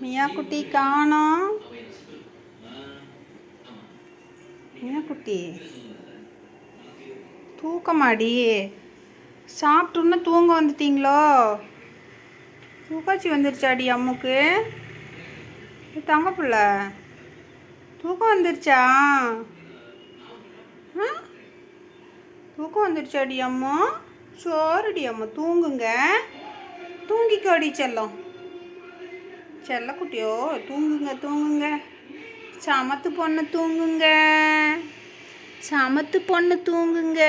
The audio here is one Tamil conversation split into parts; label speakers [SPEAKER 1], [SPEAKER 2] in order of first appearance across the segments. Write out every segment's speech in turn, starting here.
[SPEAKER 1] மியா குட்டி காணோம் மியா குட்டி தூக்கமாடி சாப்பிட்டுன்னு தூங்க வந்துட்டீங்களோ தூக்காச்சி வந்துருச்சாடி அம்முக்கு தங்க பிள்ள தூக்கம் வந்துருச்சா ஆ தூக்கம் வந்துருச்சாடி அம்மா சோறுடி அம்மா தூங்குங்க தூங்கிக்கோடி செல்லம் செல்லக்குட்டியோ தூங்குங்க தூங்குங்க. சமத்து பொண்ணு தூங்குங்க. சமத்து பொண்ணு தூங்குங்க.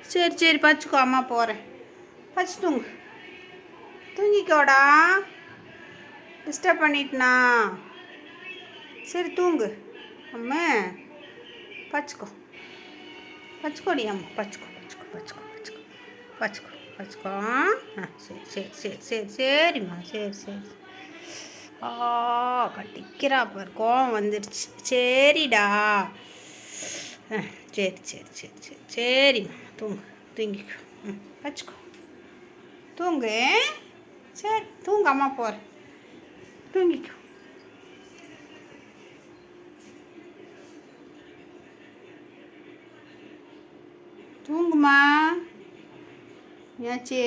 [SPEAKER 1] சரி சரி பச்சுக்கோ அம்மா போகிறேன் பச்சு தூங்கு. தூங்கிக்கோடா. டிஸ்டர்ப் பண்ணிட்டுனா. சரி தூங்கு. அம்மா பச்சுக்கோ. பச்சுக்கோடி அம்மா பச்சுக்கோ பச்சுக்கோ பச்சுக்கோ பச்சுக்கோ. பச்சுக்கோ பச்சுக்கோ. ஆ சரி சரி சரி சரி சரிம்மா சரி சரி. ஆ கட்டிக்கிறா பார் கோவம் வந்துடுச்சு சரிடா. ஆ சரி சரி சரி சரி. சரிம்மா தூங்கு. தூங்கிக்கோ. ம் வச்சுக்கோ. தூங்கு. சரி தூங்க அம்மா போகிறேன் தூங்கிக்கோ. தூங்குமா? ஏச்சே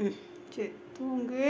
[SPEAKER 1] ம் சரி தூங்கு